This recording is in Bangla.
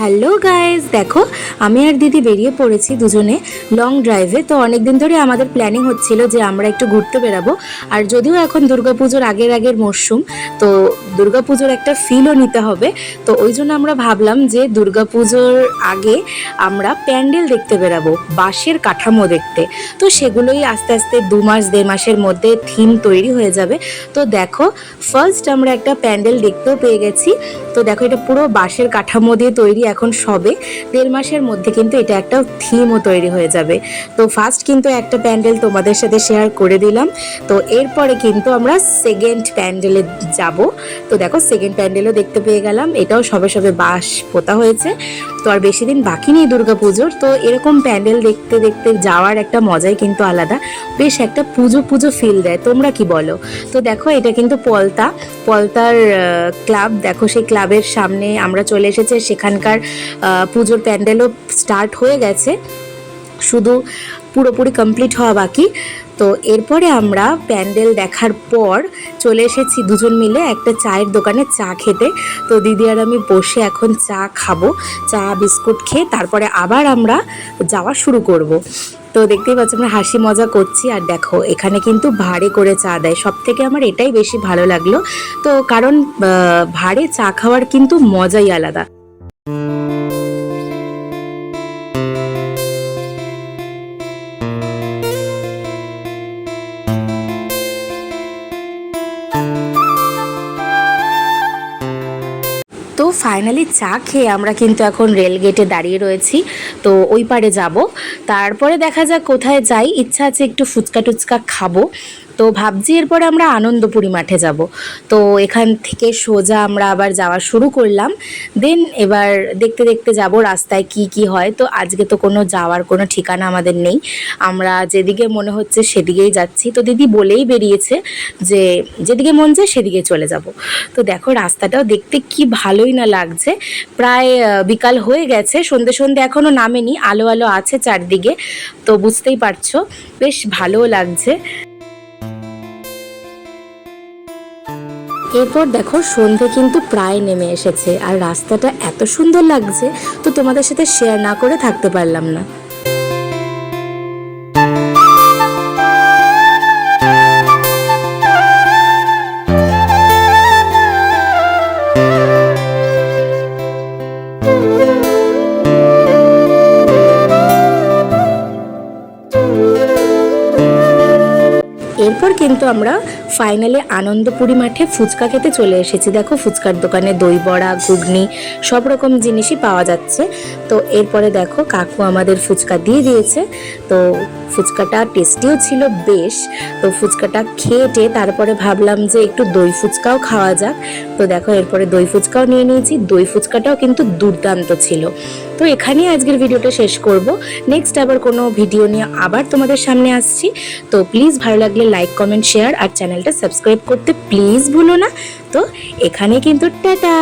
হ্যালো গাইজ দেখো, আমি আর দিদি বেরিয়ে পড়েছি দুজনে লং ড্রাইভে তো অনেক দিন ধরে আমাদের প্ল্যানিং হচ্ছিল যে আমরা একটু ঘুরতে বেরাবো। আর যদিও এখন দুর্গাপুজোর আগের আগের মরশুম তো দুর্গাপুজোর একটা ফিলও নিতে হবে। তো ওই জন্য আমরা ভাবলাম যে দুর্গাপুজোর আগে আমরা প্যান্ডেল দেখতে বেরাবো, বাঁশের কাঠামো দেখতে। তো সেগুলোই আস্তে আস্তে দু মাস, দেড় মাসের মধ্যে থিম তৈরি হয়ে যাবে। তো দেখো ফার্স্ট আমরা একটা প্যান্ডেল দেখতেও পেয়ে গেছি। তো দেখো, এটা পুরো বাঁশের কাঠামো দিয়ে তৈরি এখন সবে দেড় মাসের মধ্যে কিন্তু এটা একটা থিমও তৈরি হয়ে যাবে। তো ফার্স্ট কিন্তু একটা প্যান্ডেল তোমাদের সাথে শেয়ার করে দিলাম। তো এরপরে কিন্তু আমরা সেকেন্ড প্যান্ডেলে যাব। তো দেখো সেকেন্ড প্যান্ডেলও দেখতে পেয়ে গেলাম। এটাও সবে সবে বাঁশ পোতা হয়েছে। তো আর বেশি দিন বাকি নেই দুর্গা পুজোর তো এরকম প্যান্ডেল দেখতে দেখতে যাওয়ার একটা মজাই কিন্তু আলাদা। বেশ একটা পুজো পুজো ফিল দেয়। তোমরা কি বলো? তো দেখো এটা কিন্তু পলতা। পলতার ক্লাব দেখো সেই ক্লাবের সামনে আমরা চলে এসেছে। সেখানকার আহ, পুজোর প্যান্ডেলও স্টার্ট হয়ে গেছে। শুধু পুরোপুরি কমপ্লিট হওয়া বাকি। তো এরপরে আমরা প্যান্ডেল দেখার পর চলে এসেছি দুজন মিলে একটা চায়ের দোকানে চা খেতে। তো দিদি আর আমি বসে এখন চা খাব চা বিস্কুট খেয়ে তারপরে আবার আমরা যাওয়া শুরু করব। তো দেখতেই পাচ্ছি আমরা হাসি মজা করছি। আর দেখো এখানে কিন্তু ভাড়ে করে চা দেয়। সব থেকে আমার এটাই বেশি ভালো লাগল। তো কারণ ভাড়ে চা খাওয়ার কিন্তু মজাই আলাদা। তো ফাইনালি চা খেয়ে আমরা কিন্তু এখন রেল গেটে দাঁড়িয়ে রয়েছি। তো ওই পারে যাব। তারপরে দেখা যাক কোথায় যাই। ইচ্ছা আছে একটু ফুচকা টুচকা খাব। তো ভাবছি এরপরে আমরা আনন্দপুরি মাঠে যাব। তো এখান থেকে সোজা আমরা আবার যাওয়া শুরু করলাম। দেন এবার দেখতে দেখতে যাব রাস্তায় কি কি হয়। তো আজকে তো কোনো যাওয়ার কোনো ঠিকানা আমাদের নেই। আমরা যেদিকে মনে হচ্ছে সেদিকেই যাচ্ছি। তো দিদি বলেই বেরিয়েছে যে যেদিকে মন যায় সেদিকে চলে যাব। তো দেখো রাস্তাটাও দেখতে কি ভালোই না লাগছে। প্রায় বিকাল হয়ে গেছে। সন্ধে সন্ধে এখনও নামেনি। আলো আলো আছে চারদিকে। তো বুঝতেই পারছ। বেশ ভালোও লাগছে। এরপর দেখো সন্ধে কিন্তু প্রায় নেমে এসেছে আর রাস্তাটা এত সুন্দর লাগছে তো তোমাদের সাথে শেয়ার না করে থাকতে পারলাম না। এরপর কিন্তু আমরা ফাইনালে আনন্দপুরি মাঠে ফুচকা খেতে চলে এসেছি। দেখো ফুচকার দোকানে দই বড়া, ঘুগনি, সব রকম জিনিসই পাওয়া যাচ্ছে। তো এরপরে দেখো কাকু আমাদের ফুচকা দিয়ে দিয়েছে। তো ফুচকাটা টেস্টিও ছিল বেশ। তো ফুচকাটা খেয়ে তারপরে ভাবলাম যে একটু দই ফুচকাও খাওয়া যাক। তো দেখো এরপরে দই ফুচকাও নিয়ে নিয়েছি। দই ফুচকাটাও কিন্তু দুর্দান্ত ছিল। তো এখানেই আজকের ভিডিওটা শেষ করব। নেক্সট আবার কোনো ভিডিও নিয়ে আবার তোমাদের সামনে আসছি। তো প্লিজ ভালো লাগলে লাইক কমেন্ট শেয়ার আর চ্যানেলটা সাবস্ক্রাইব করতে প্লিজ ভুলো না। তো এখানে কিন্তু টাটা!